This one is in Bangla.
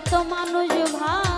মনের বেদন যে জন বুঝে না সে তো মানুষ ভাই।